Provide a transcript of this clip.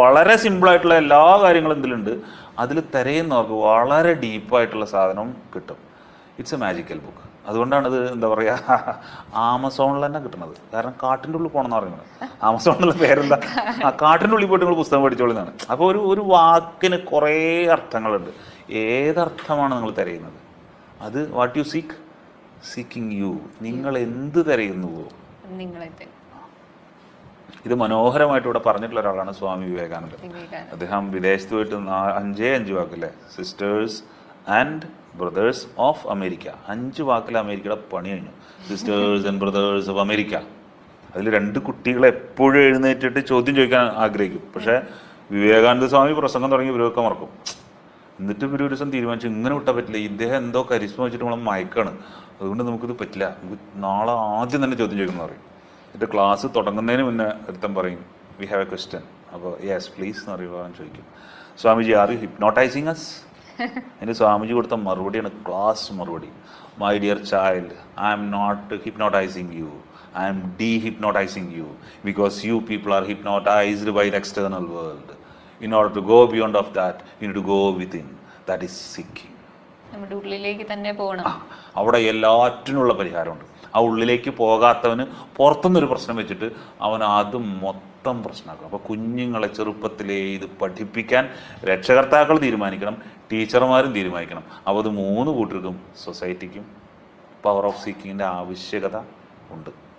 വളരെ സിമ്പിളായിട്ടുള്ള എല്ലാ കാര്യങ്ങളും ഇതിലുണ്ട്. അതിൽ തിരയുന്നവർക്ക് വളരെ ഡീപ്പായിട്ടുള്ള സാധനം കിട്ടും. ഇറ്റ്സ് എ മാജിക്കൽ ബുക്ക് അതുകൊണ്ടാണ് ഇത് എന്താ പറയുക ആമസോണിൽ തന്നെ കിട്ടുന്നത്. കാരണം കാട്ടിന്റെ ഉള്ളിൽ പോകണമെന്ന് പറയുന്നത്. ആമസോണിലുള്ള പേരെന്താ? ആ കാട്ടിന്റെ ഉള്ളിൽ പോയിട്ട് നിങ്ങൾ പുസ്തകം പഠിച്ചോളുന്നതാണ് അപ്പോൾ ഒരു ഒരു വാക്കിന് കുറേ അർത്ഥങ്ങളുണ്ട്. ഏതർത്ഥമാണ് നിങ്ങൾ തിരയുന്നത്? അത് what you seek seeking you നിങ്ങൾ എന്ത് തിരയുന്നുവോ? നിങ്ങളെ ഇത് മനോഹരമായിട്ട് ഇവിടെ പറഞ്ഞിട്ടുള്ള ഒരാളാണ് സ്വാമി വിവേകാനന്ദൻ. അദ്ദേഹം വിദേശത്ത് പോയിട്ട് അഞ്ചേ അഞ്ച് വാക്കല്ലേ? Sisters and brothers of America അഞ്ച് വാക്കിൽ അമേരിക്കയുടെ പണി കഴിഞ്ഞു. Sisters and brothers of America അതിൽ രണ്ട് കുട്ടികളെ എപ്പോഴും എഴുന്നേറ്റിട്ട് ചോദ്യം ചോദിക്കാൻ ആഗ്രഹിക്കും. പക്ഷേ വിവേകാനന്ദ സ്വാമി പ്രസംഗം തുടങ്ങി ഇവരൊക്കെ മറക്കും. എന്നിട്ട് ഇവർ ഒരു ദിവസം തീരുമാനിച്ചു ഇങ്ങനെ വിട്ടാൽ പറ്റില്ല. ഇദ്ദേഹം എന്തോ കരിസ്മ വെച്ചിട്ട് നമ്മൾ മയക്കാണ്. അതുകൊണ്ട് നമുക്കിത് പറ്റില്ല. നമുക്ക് നാളെ ആദ്യം തന്നെ ചോദ്യം ചോദിക്കണം പറയും. എന്നിട്ട് ക്ലാസ് തുടങ്ങുന്നതിന് മുന്നേ ഒരുത്തൻ പറയും വി ഹാവ് എ ക്വസ്റ്റ്യൻ അപ്പോൾ യെസ് പ്ലീസ് എന്ന് പറയുമ്പോൾ അവൻ ചോദിക്കും Swamiji are you hypnotising us എന്റെ സ്വാമിജി കൊടുത്ത മറുപടിയാണ് ക്ലാസ് മറുപടി. My dear child I am not hypnotising you I am dehypnotising you because you people are hypnotised by the external world in order to go beyond of that you to go within that is seeking നമ്മുടെ ഉള്ളിലേക്ക് തന്നെ പോകണം. അവിടെ എല്ലാറ്റിനുള്ള പരിഹാരമുണ്ട്. ആ ഉള്ളിലേക്ക് പോകാത്തവന് പുറത്തുനിന്നൊരു പ്രശ്നം വെച്ചിട്ട് അവൻ അത് മൊത്തം പ്രശ്നമാക്കും അപ്പോൾ കുഞ്ഞുങ്ങളെ ചെറുപ്പത്തിലേ ഇത് പഠിപ്പിക്കാൻ രക്ഷകർത്താക്കൾ തീരുമാനിക്കണം ടീച്ചർമാരും തീരുമാനിക്കണം. അപ്പോൾ അത് മൂന്ന് കൂട്ടർക്കും സൊസൈറ്റിക്കും പവർ ഓഫ് സീക്കിങ്ങിന്റെ ആവശ്യകത ഉണ്ട്.